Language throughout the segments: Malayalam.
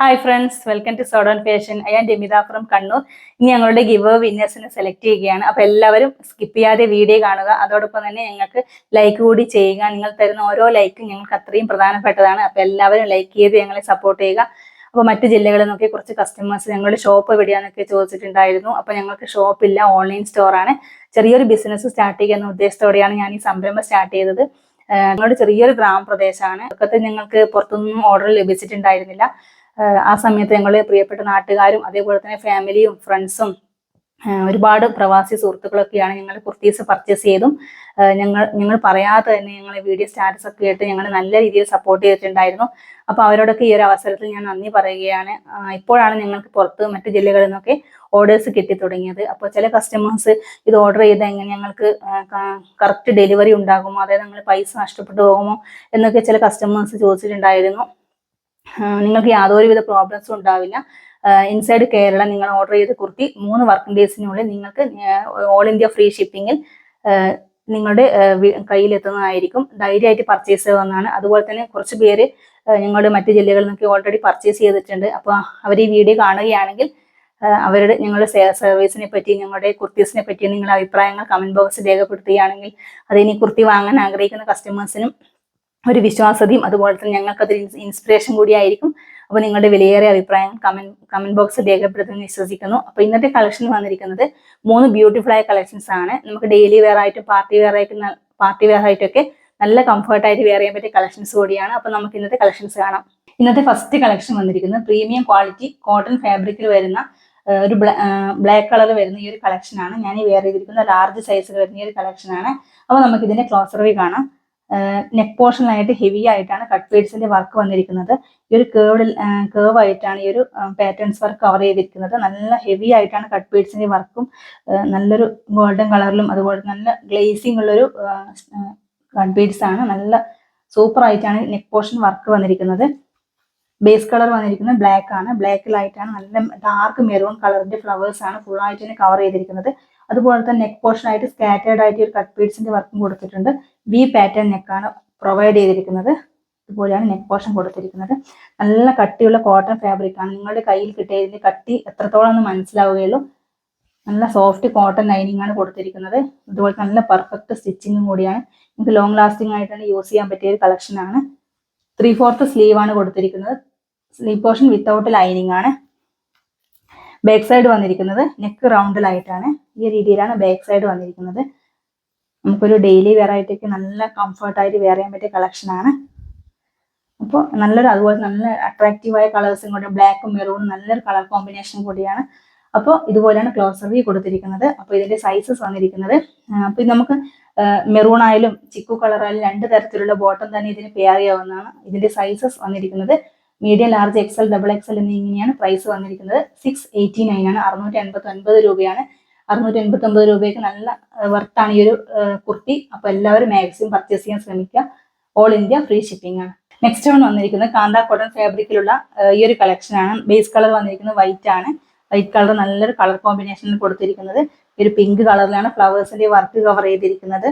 ഹായ് ഫ്രണ്ട്സ് വെൽക്കം ടു സോഡോൺ ഫാഷൻ ഞാൻ രമിത ഫ്രം കണ്ണൂർ ഇനി ഞങ്ങളുടെ ഗിവ് വിന്നേഴ്സിനെ സെലക്ട് ചെയ്യുകയാണ്. അപ്പൊ എല്ലാവരും സ്കിപ്പ് ചെയ്യാതെ വീഡിയോ കാണുക. അതോടൊപ്പം തന്നെ ഞങ്ങൾക്ക് ലൈക്ക് കൂടി ചെയ്യുക. നിങ്ങൾ തരുന്ന ഓരോ ലൈക്കും ഞങ്ങൾക്ക് അത്രയും പ്രധാനപ്പെട്ടതാണ്. അപ്പൊ എല്ലാവരും ലൈക്ക് ചെയ്ത് ഞങ്ങളെ സപ്പോർട്ട് ചെയ്യുക. അപ്പോൾ മറ്റു ജില്ലകളിൽ നിന്നൊക്കെ കുറച്ച് കസ്റ്റമേഴ്സ് ഞങ്ങളുടെ ഷോപ്പ് എവിടെയാണെന്നൊക്കെ ചോദിച്ചിട്ടുണ്ടായിരുന്നു. അപ്പോൾ ഞങ്ങൾക്ക് ഷോപ്പ് ഇല്ല ഓൺലൈൻ സ്റ്റോറാണ് ചെറിയൊരു ബിസിനസ് സ്റ്റാർട്ട് ചെയ്യുന്ന ഉദ്ദേശത്തോടെയാണ് ഞാൻ ഈ സംരംഭം സ്റ്റാർട്ട് ചെയ്തത്. ഞങ്ങളുടെ ചെറിയൊരു ഗ്രാമപ്രദേശമാണ്. തുടക്കത്തിൽ ഞങ്ങൾക്ക് പുറത്തുനിന്നും ഓർഡർ ലഭിച്ചിട്ടുണ്ടായിരുന്നില്ല. ആ സമയത്ത് ഞങ്ങൾ പ്രിയപ്പെട്ട നാട്ടുകാരും അതേപോലെ തന്നെ ഫാമിലിയും ഫ്രണ്ട്സും ഒരുപാട് പ്രവാസി സുഹൃത്തുക്കളൊക്കെയാണ് ഞങ്ങൾ കുർത്തീസ് പർച്ചേസ് ചെയ്തും ഞങ്ങൾ ഞങ്ങൾ പറയാതെ തന്നെ ഞങ്ങളെ വീഡിയോ സ്റ്റാറ്റസ് ഒക്കെ ആയിട്ട് ഞങ്ങൾ നല്ല രീതിയിൽ സപ്പോർട്ട് ചെയ്തിട്ടുണ്ടായിരുന്നു. അപ്പോൾ അവരോടൊക്കെ ഈ ഒരു അവസരത്തിൽ ഞാൻ നന്ദി പറയുകയാണ്. ഇപ്പോഴാണ് ഞങ്ങൾക്ക് പുറത്ത് മറ്റു ജില്ലകളിൽ നിന്നൊക്കെ ഓർഡേഴ്സ് കിട്ടി തുടങ്ങിയത്. അപ്പോൾ ചില കസ്റ്റമേഴ്സ് ഇത് ഓർഡർ ചെയ്താൽ എങ്ങനെ ഞങ്ങൾക്ക് കറക്റ്റ് ഡെലിവറി ഉണ്ടാകുമോ അതായത് ഞങ്ങൾ പൈസ നഷ്ടപ്പെട്ടു പോകുമോ എന്നൊക്കെ ചില കസ്റ്റമേഴ്സ് ചോദിച്ചിട്ടുണ്ടായിരുന്നു. നിങ്ങൾക്ക് യാതൊരുവിധ പ്രോബ്ലംസും ഉണ്ടാവില്ല. ഇൻസൈഡ് കേരള നിങ്ങൾ ഓർഡർ ചെയ്ത കുർത്തി മൂന്ന് വർക്കിംഗ് ഡേയ്സിനുള്ളിൽ നിങ്ങൾക്ക് ഓൾ ഇന്ത്യ ഫ്രീ ഷിപ്പിങ്ങിൽ നിങ്ങളുടെ കയ്യിലെത്തുന്നതായിരിക്കും. ധൈര്യമായിട്ട് പർച്ചേസ് ചെയ്യുന്നതാണ്. അതുപോലെ തന്നെ കുറച്ച് പേര് ഞങ്ങളുടെ മറ്റ് ജില്ലകളിൽ നിന്നൊക്കെ ഓൾറെഡി പർച്ചേസ് ചെയ്തിട്ടുണ്ട്. അപ്പോൾ അവർ ഈ വീഡിയോ കാണുകയാണെങ്കിൽ അവരുടെ ഞങ്ങളുടെ സർവീസിനെ പറ്റി ഞങ്ങളുടെ കുർത്തീസിനെ പറ്റി നിങ്ങളുടെ അഭിപ്രായങ്ങൾ കമന്റ് ബോക്സിൽ രേഖപ്പെടുത്തുകയാണെങ്കിൽ അതിനി കുർത്തി വാങ്ങാൻ ആഗ്രഹിക്കുന്ന കസ്റ്റമേഴ്സിനും ഒരു വിശ്വാസതയും അതുപോലെ തന്നെ ഞങ്ങൾക്കത് ഇൻസ്പിറേഷൻ കൂടിയായിരിക്കും. അപ്പോൾ നിങ്ങളുടെ വിലയേറിയ അഭിപ്രായം കമന്റ് കമന്റ് ബോക്സിൽ രേഖപ്പെടുത്തുമെന്ന് വിശ്വസിക്കുന്നു. അപ്പോൾ ഇന്നത്തെ കളക്ഷൻ വന്നിരിക്കുന്നത് മൂന്ന് ബ്യൂട്ടിഫുൾ ആയ കളക്ഷൻസ് ആണ്. നമുക്ക് ഡെയിലി വെയർ ആയിട്ടും പാർട്ടി വെയർ ആയിട്ടും പാർട്ടി വെയർ ആയിട്ടൊക്കെ നല്ല കംഫർട്ടായിട്ട് വെയർ ചെയ്യാൻ പറ്റിയ കളക്ഷൻസ് കൂടിയാണ്. അപ്പോൾ നമുക്ക് ഇന്നത്തെ കളക്ഷൻസ് കാണാം. ഇന്നത്തെ ഫസ്റ്റ് കളക്ഷൻ വന്നിരിക്കുന്നത് പ്രീമിയം ക്വാളിറ്റി കോട്ടൺ ഫാബ്രിക്കിൽ വരുന്ന ഒരു ബ്ലാക്ക് കളർ വരുന്ന ഈ ഒരു കളക്ഷൻ ആണ്. ഞാൻ ഈ വെയർ ചെയ്തിരിക്കുന്ന ലാർജ് സൈസിൽ വരുന്ന ഈ ഒരു കളക്ഷൻ ആണ്. അപ്പോൾ നമുക്ക് ഇതിന്റെ ക്ലോസർ വ്യൂ കാണാം. നെക്ക് പോർഷനിലായിട്ട് ഹെവി ആയിട്ടാണ് കട്ട് പീഡ്സിന്റെ വർക്ക് വന്നിരിക്കുന്നത്. ഈ ഒരു കേർവ് കേർവ് ആയിട്ടാണ് ഈ ഒരു പാറ്റേൺസ് വർക്ക് കവർ ചെയ്തിരിക്കുന്നത്. നല്ല ഹെവി ആയിട്ടാണ് കട്ട് പീഡ്സിന്റെ വർക്കും നല്ലൊരു ഗോൾഡൻ കളറിലും അതുപോലെ നല്ല ഗ്ലേസിംഗ് ഉള്ളൊരു കട്ട് ബീഡ്സ് ആണ്. നല്ല സൂപ്പർ ആയിട്ടാണ് നെക്ക് പോർഷൻ വർക്ക് വന്നിരിക്കുന്നത്. ബേസ് കളർ വന്നിരിക്കുന്നത് ബ്ലാക്ക് ആണ്. ബ്ലാക്കിലായിട്ടാണ് നല്ല ഡാർക്ക് മെറൂൺ കളറിന്റെ ഫ്ലവേഴ്സ് ആണ് ഫുൾ ആയിട്ട് കവർ ചെയ്തിരിക്കുന്നത്. അതുപോലെ തന്നെ നെക്ക് പോർഷൻ ആയിട്ട് സ്കാറ്റേർഡ് ആയിട്ട് ഒരു കട്ട് ബീഡ്സിന്റെ വർക്കും കൊടുത്തിട്ടുണ്ട്. വി പാറ്റേൺ നെക്കാണ് പ്രൊവൈഡ് ചെയ്തിരിക്കുന്നത്. ഇതുപോലെയാണ് നെക്ക് പോർഷൻ കൊടുത്തിരിക്കുന്നത്. നല്ല കട്ടിയുള്ള കോട്ടൺ ഫാബ്രിക് ആണ്. നിങ്ങളുടെ കയ്യിൽ കിട്ടിയതിന്റെ കട്ടി എത്രത്തോളം മനസ്സിലാവുകയുള്ളൂ. നല്ല സോഫ്റ്റ് കോട്ടൺ ലൈനിങ് ആണ് കൊടുത്തിരിക്കുന്നത്. ഇതുപോലെ നല്ല പെർഫെക്റ്റ് സ്റ്റിച്ചിങ്ങും കൂടിയാണ്. നിങ്ങൾക്ക് ലോങ് ലാസ്റ്റിംഗ് ആയിട്ടാണ് യൂസ് ചെയ്യാൻ പറ്റിയ ഒരു കളക്ഷൻ ആണ്. ത്രീ ഫോർത്ത് സ്ലീവ് ആണ് കൊടുത്തിരിക്കുന്നത്. സ്ലീവ് പോർഷൻ വിത്തൗട്ട് ലൈനിങ് ആണ്. ബാക്ക് സൈഡ് വന്നിരിക്കുന്നത്. നെക്ക് റൗണ്ടിലായിട്ടാണ് ഈ രീതിയിലാണ് ബാക്ക് സൈഡ് വന്നിരിക്കുന്നത്. നമുക്കൊരു ഡെയിലി ആയിട്ടൊക്കെ നല്ല കംഫർട്ടായിട്ട് വെയർ ചെയ്യാൻ പറ്റിയ കളക്ഷനാണ് അപ്പോൾ നല്ലൊരു അതുപോലെ നല്ല അട്രാക്റ്റീവായ കളേഴ്സും കൂടി ബ്ലാക്കും മെറൂണും നല്ലൊരു കളർ കോമ്പിനേഷൻ കൂടിയാണ്. അപ്പോൾ ഇതുപോലെയാണ് ക്ലോസർ വി കൊടുത്തിരിക്കുന്നത്. അപ്പോൾ ഇതിന്റെ സൈസസ് വന്നിരിക്കുന്നത്. അപ്പോൾ ഇത് നമുക്ക് മെറൂൺ ആയാലും ചിക്കു കളർ ആയാലും രണ്ട് തരത്തിലുള്ള ബോട്ടം തന്നെ ഇതിന് പെയർ ചെയ്യാവുന്നതാണ്. ഇതിന്റെ സൈസസ് വന്നിരിക്കുന്നത് medium large XL double XL എന്നിങ്ങനെയാണ് പ്രൈസ് വന്നിരിക്കുന്നത്. സിക്സ് എയ്റ്റി നയൻ ആണ്. അറുന്നൂറ്റി എൺപത്തി ഒൻപത് രൂപയാണ് അറുന്നൂറ്റി എൺപത്തി ഒമ്പത് രൂപയ്ക്ക് നല്ല വർത്താണ് ഈ ഒരു കുർത്തി. അപ്പോൾ എല്ലാവരും മാക്സിമം പർച്ചേസ് ചെയ്യാൻ ശ്രമിക്കുക. ഓൾ ഇന്ത്യ ഫ്രീ ഷിപ്പിംഗ് ആണ്. നെക്സ്റ്റ് വൺ വന്നിരിക്കുന്നത് കാന്ത കോട്ടൺ ഫാബ്രിക്കിലുള്ള ഈ ഒരു കളക്ഷൻ ആണ്. ബേസ് കളർ വന്നിരിക്കുന്നത് വൈറ്റ് ആണ്. വൈറ്റ് കളർ നല്ലൊരു കളർ കോമ്പിനേഷനിൽ കൊടുത്തിരിക്കുന്നത്. ഒരു പിങ്ക് കളറിലാണ് ഫ്ലവേഴ്സിന്റെ വർക്ക് കവർ ചെയ്തിരിക്കുന്നത്.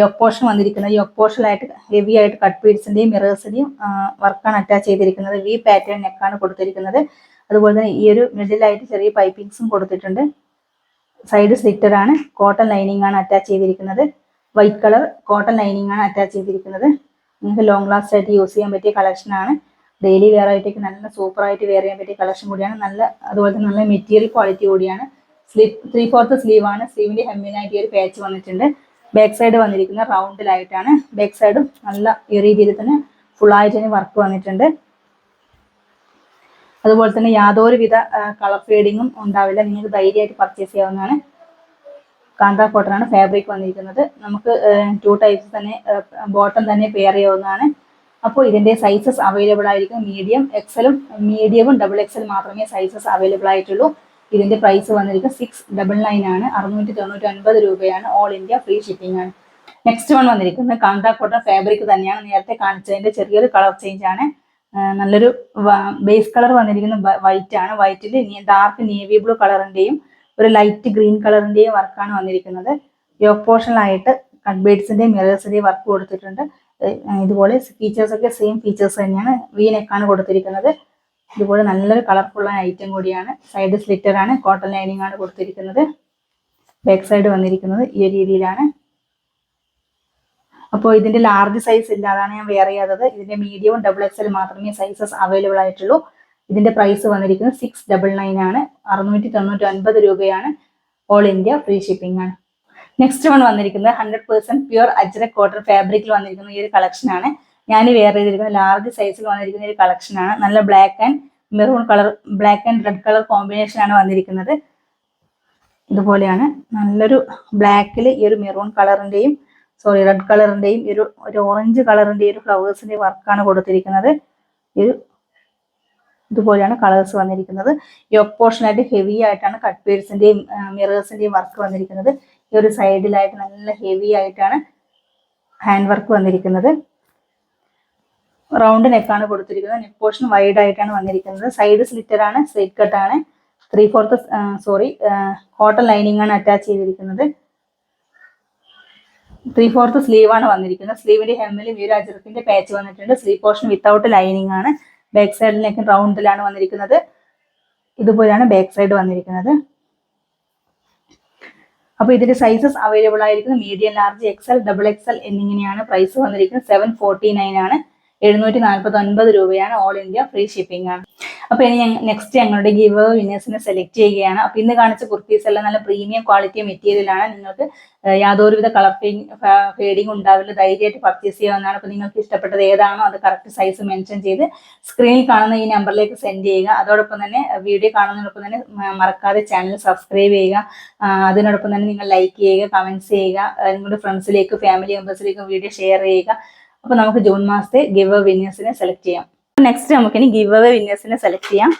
യോക്ക് വന്നിരിക്കുന്നത്. യോക്ക് ഹെവി ആയിട്ട് കട്ട് പീഡ്സിന്റെയും മിറേഴ്സിന്റെയും വർക്കാണ് അറ്റാച്ച് ചെയ്തിരിക്കുന്നത്. വി പാറ്റേൺ നെക്കാണ് കൊടുത്തിരിക്കുന്നത്. അതുപോലെ തന്നെ ഈ ഒരു മിഡിലായിട്ട് ചെറിയ പൈപ്പിംഗ്സും കൊടുത്തിട്ടുണ്ട്. സൈഡ് സ്ലിറ്റഡ് ആണ്. കോട്ടൺ ലൈനിങ് ആണ് അറ്റാച്ച് ചെയ്തിരിക്കുന്നത്. വൈറ്റ് കളർ കോട്ടൺ ലൈനിങ് ആണ് അറ്റാച്ച് ചെയ്തിരിക്കുന്നത്. നിങ്ങൾക്ക് ലോങ് ലാസ്റ്റ് ആയിട്ട് യൂസ് ചെയ്യാൻ പറ്റിയ കളക്ഷൻ ആണ്. ഡെയിലി വെയർ ആയിട്ടേക്ക് നല്ല സൂപ്പർ ആയിട്ട് വെയർ ചെയ്യാൻ പറ്റിയ കളക്ഷൻ കൂടിയാണ്. നല്ല അതുപോലെ തന്നെ നല്ല മെറ്റീരിയൽ ക്വാളിറ്റി കൂടിയാണ്. സ്ലീവ് ത്രീ ഫോർത്ത് സ്ലീവ് ആണ് സ്ലീവിന്റെ ഹെമ്മിനായിട്ട് ഒരു പാച്ച് വന്നിട്ടുണ്ട്. ബാക്ക് സൈഡ് വന്നിരിക്കുന്ന റൗണ്ടിലായിട്ടാണ് ബാക്ക് സൈഡും നല്ല ഈ രീതിയിൽ തന്നെ ഫുൾ ആയിട്ട് തന്നെ വർക്ക് വന്നിട്ടുണ്ട്. അതുപോലെ തന്നെ യാതൊരുവിധ കളർ ഫേഡിങ്ങും ഉണ്ടാവില്ല. നിങ്ങൾക്ക് ധൈര്യമായിട്ട് പർച്ചേസ് ചെയ്യാവുന്നതാണ്. കാന്ത കോട്ടൺ ആണ് ഫാബ്രിക് വന്നിരിക്കുന്നത്. നമുക്ക് ടു ടൈപ്സ് തന്നെ ബോട്ടം തന്നെ പെയർ ചെയ്യാവുന്നതാണ്. അപ്പോൾ ഇതിന്റെ സൈസസ് അവൈലബിൾ ആയിരിക്കും. മീഡിയം എക്സലും മീഡിയവും ഡബിൾ എക്സൽ മാത്രമേ സൈസസ് അവൈലബിൾ ആയിട്ടുള്ളൂ. ഇതിന്റെ പ്രൈസ് വന്നിരിക്കുന്നത് സിക്സ് ഡബിൾ നയൻ ആണ്. അറുന്നൂറ്റി തൊണ്ണൂറ്റി ഒൻപത് രൂപയാണ്. ഓൾ ഇന്ത്യ ഫ്രീ ഷിപ്പിംഗ് ആണ്. നെക്സ്റ്റ് വൺ വന്നിരിക്കുന്നത് കാന്ത കോട്ടൺ ഫാബ്രിക് തന്നെയാണ്. നേരത്തെ കാണിച്ചതിന്റെ ചെറിയൊരു കളർ ചേഞ്ച് ആണ്. നല്ലൊരു ബേസ് കളർ വന്നിരിക്കുന്ന വൈറ്റ് ആണ്. വൈറ്റിൽ ഡാർക്ക് നേവി ബ്ലൂ കളറിന്റെയും ഒരു ലൈറ്റ് ഗ്രീൻ കളറിന്റെയും വർക്കാണ് വന്നിരിക്കുന്നത്. യോക്ക് പോർഷനിലായിട്ട് കട്ട് ബീഡ്സിന്റെയും മിറേഴ്സിന്റെയും വർക്ക് കൊടുത്തിട്ടുണ്ട്. ഇതുപോലെ ഫീച്ചേഴ്സ് ഒക്കെ സെയിം ഫീച്ചേഴ്സ് തന്നെയാണ് വി നെക്കാണ് കൊടുത്തിരിക്കുന്നത്. ഇതുപോലെ നല്ലൊരു കളർഫുൾ ആയ ഐറ്റം കൂടിയാണ്. സൈഡ് സ്ലിറ്റർ ആണ് കോട്ടൺ ലൈനിങ് ആണ് കൊടുത്തിരിക്കുന്നത്. ബാക്ക് സൈഡ് വന്നിരിക്കുന്നത് ഈ രീതിയിലാണ്. അപ്പോൾ ഇതിന്റെ ലാർജ് സൈസ് ഇല്ല അതാണ് ഞാൻ വെയർ ചെയ്യാത്തത്. ഇതിന്റെ മീഡിയവും ഡബിൾ എക്സൽ മാത്രമേ സൈസസ് അവൈലബിൾ ആയിട്ടുള്ളൂ. ഇതിന്റെ പ്രൈസ് വന്നിരിക്കുന്നത് സിക്സ് ഡബിൾ നയൻ ആണ്. അറുന്നൂറ്റി തൊണ്ണൂറ്റി ഒൻപത് രൂപയാണ്. ഓൾ ഇന്ത്യ ഫ്രീ ഷിപ്പിംഗ് ആണ്. നെക്സ്റ്റ് വൺ വന്നിരിക്കുന്നത് hundred percent pure Ajrak cotton ഫാബ്രിക്കിൽ വന്നിരിക്കുന്ന ഈ ഒരു കളക്ഷൻ ആണ്. ഞാൻ വെയർ ചെയ്തിരിക്കുന്ന ലാർജ് സൈസിൽ വന്നിരിക്കുന്ന ഒരു കളക്ഷൻ ആണ്. നല്ല black and maroon colour black and red colour combination ആണ് വന്നിരിക്കുന്നത്. ഇതുപോലെയാണ്. നല്ലൊരു ബ്ലാക്കിൽ ഈ ഒരു മെറൂൺ കളറിന്റെയും സോറി റെഡ് കളറിന്റെയും ഒരു ഒരു ഓറഞ്ച് കളറിന്റെ ഒരു ഫ്ലവേഴ്സിന്റെ വർക്കാണ് കൊടുത്തിരിക്കുന്നത്. ഒരു ഇതുപോലെയാണ് കളേഴ്സ് വന്നിരിക്കുന്നത്. ഈ ഒപ്പോഷനായിട്ട് ഹെവി ആയിട്ടാണ് കട്ട് പേഴ്സിന്റെയും മിറേഴ്സിന്റെയും വർക്ക് വന്നിരിക്കുന്നത്. ഈ ഒരു സൈഡിലായിട്ട് നല്ല ഹെവി ആയിട്ടാണ് ഹാൻഡ് വർക്ക് വന്നിരിക്കുന്നത്. റൗണ്ട് നെക്കാണ് കൊടുത്തിരിക്കുന്നത്. നെക്ക് പോർഷൻ വൈഡ് ആയിട്ടാണ് വന്നിരിക്കുന്നത്. സൈഡ് സ്ലിറ്റർ ആണ് സ്ട്രേറ്റ് കട്ട് ആണ്. Three fourth sorry cotton lining ആണ് അറ്റാച്ച് ചെയ്തിരിക്കുന്നത്. ത്രീ ഫോർത്ത് സ്ലീവ് ആണ് വന്നിരിക്കുന്നത്. സ്ലീവിന്റെ ഹെമ്മിലും ഈ ഒരു പാച്ച് വന്നിട്ടുണ്ട്. സ്ലീവ് പോർഷൻ വിത്തൗട്ട് ലൈനിങ് ആണ്. ബാക്ക് സൈഡിലേക്ക് റൗണ്ടിലാണ് വന്നിരിക്കുന്നത്. ഇതുപോലെയാണ് ബാക്ക് സൈഡ് വന്നിരിക്കുന്നത്. അപ്പൊ ഇതിന്റെ സൈസസ് അവൈലബിൾ ആയിരിക്കുന്നത് medium large XL double XL എന്നിങ്ങനെയാണ് പ്രൈസ് വന്നിരിക്കുന്നത്. സെവൻ ഫോർട്ടി നയൻ ആണ്. എഴുന്നൂറ്റി നാൽപ്പത്തി ഒൻപത് രൂപയാണ് ഓൾ ഇന്ത്യ ഫ്രീ ഷിപ്പിംഗ് ആണ്. അപ്പൊ ഇനി നെക്സ്റ്റ് ഞങ്ങളുടെ ഗിവ് വിന്നേഴ്സിനെ സെലക്ട് ചെയ്യുകയാണ്. അപ്പൊ ഇന്ന് കാണിച്ച കുർത്തീസ് എല്ലാം നല്ല പ്രീമിയം ക്വാളിറ്റി മെറ്റീരിയലാണ് നിങ്ങൾക്ക് യാതൊരുവിധ കളർ ഫേഡിങ് ഉണ്ടാവില്ല. ധൈര്യമായിട്ട് പർച്ചേസ് ചെയ്യാവുന്നതാണ്. അപ്പൊ നിങ്ങൾക്ക് ഇഷ്ടപ്പെട്ടത് ഏതാണോ അത് കറക്റ്റ് സൈസ് മെൻഷൻ ചെയ്ത് സ്ക്രീനിൽ കാണുന്ന ഈ നമ്പറിലേക്ക് സെൻഡ് ചെയ്യുക. അതോടൊപ്പം തന്നെ വീഡിയോ കാണുന്നതിനൊപ്പം തന്നെ മറക്കാതെ ചാനൽ സബ്സ്ക്രൈബ് ചെയ്യുക. അതിനോടൊപ്പം തന്നെ നിങ്ങൾ ലൈക്ക് ചെയ്യുക കമന്റ്സ് ചെയ്യുക നിങ്ങളുടെ ഫ്രണ്ട്സിലേക്കും ഫാമിലി മെമ്പേഴ്സിലേക്കും വീഡിയോ ഷെയർ ചെയ്യുക. അപ്പൊ നമുക്ക് ജൂൺ മാസത്തെ ഗിവ് വിന്നേഴ്സിനെ സെലക്ട് ചെയ്യാം. നെക്സ്റ്റ് നമുക്ക് ഇനി ഗിവ് അവേ വിന്നേഴ്സിനെ സെലക്ട് ചെയ്യാം.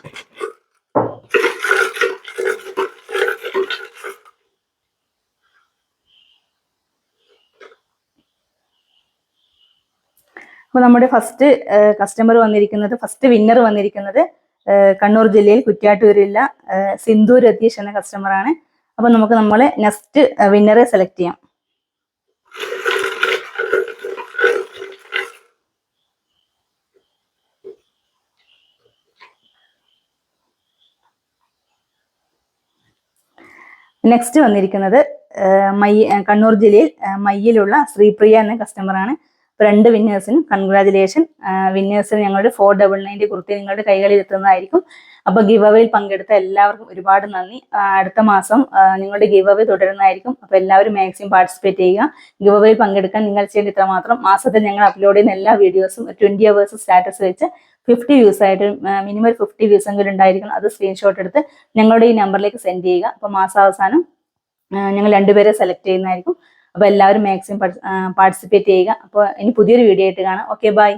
അപ്പോൾ നമ്മുടെ ഫസ്റ്റ് കസ്റ്റമർ വന്നിരിക്കുന്നത് ഫസ്റ്റ് വിന്നർ വന്നിരിക്കുന്നത് കണ്ണൂർ ജില്ലയിൽ കുറ്റ്യാട്ടൂരില്ല സിന്ധൂർ സിന്ധു രതീഷ് എന്ന കസ്റ്റമറാണ് അപ്പോൾ നമുക്ക് നമ്മളെ നെക്സ്റ്റ് വിന്നറെ സെലക്ട് ചെയ്യാം. നെക്സ്റ്റ് വന്നിരിക്കുന്നത് മയ്യ കണ്ണൂർ ജില്ലയിൽ മയ്യിലുള്ള ശ്രീപ്രിയ എന്ന കസ്റ്റമറാണ് രണ്ട് വിന്നേഴ്സിനും കൺഗ്രാജുലേഷൻ വിന്നേഴ്സിന് ഞങ്ങളുടെ ഫോർ ഡബിൾ നയന്റി കുർത്തി നിങ്ങളുടെ കൈകളിൽ എത്തുന്നതായിരിക്കും. അപ്പോൾ ഗിവ് അവയിൽ പങ്കെടുത്ത എല്ലാവർക്കും ഒരുപാട് നന്ദി. അടുത്ത മാസം നിങ്ങളുടെ ഗിവ് അവേ തുടരുന്നതായിരിക്കും. അപ്പോൾ എല്ലാവരും മാക്സിമം പാർട്ടിസിപ്പേറ്റ് ചെയ്യുക. ഗിവ് അവയിൽ പങ്കെടുക്കാൻ നിങ്ങൾ ചെയ്യേണ്ട ഇത്ര മാത്രം മാസത്തിൽ ഞങ്ങൾ അപ്ലോഡ് ചെയ്യുന്ന എല്ലാ വീഡിയോസും ട്വന്റി അവേഴ്സ് സ്റ്റാറ്റസ് വെച്ച് ഫിഫ്റ്റി വ്യൂസ് ആയിട്ട് മിനിമം ഫിഫ്റ്റി വ്യൂസ് എങ്കിലും ഉണ്ടായിരിക്കണം. അത് സ്ക്രീൻഷോട്ട് എടുത്ത് ഞങ്ങളുടെ ഈ നമ്പറിലേക്ക് സെൻഡ് ചെയ്യുക. അപ്പോൾ മാസാവസാനം ഞങ്ങൾ രണ്ടുപേരെ സെലക്ട് ചെയ്യുന്നതായിരിക്കും. അപ്പോൾ എല്ലാവരും മാക്സിമം പാർട്ടിസിപ്പേറ്റ് ചെയ്യുക. അപ്പോൾ ഇനി പുതിയൊരു വീഡിയോ ആയിട്ട് കാണാം. Okay bye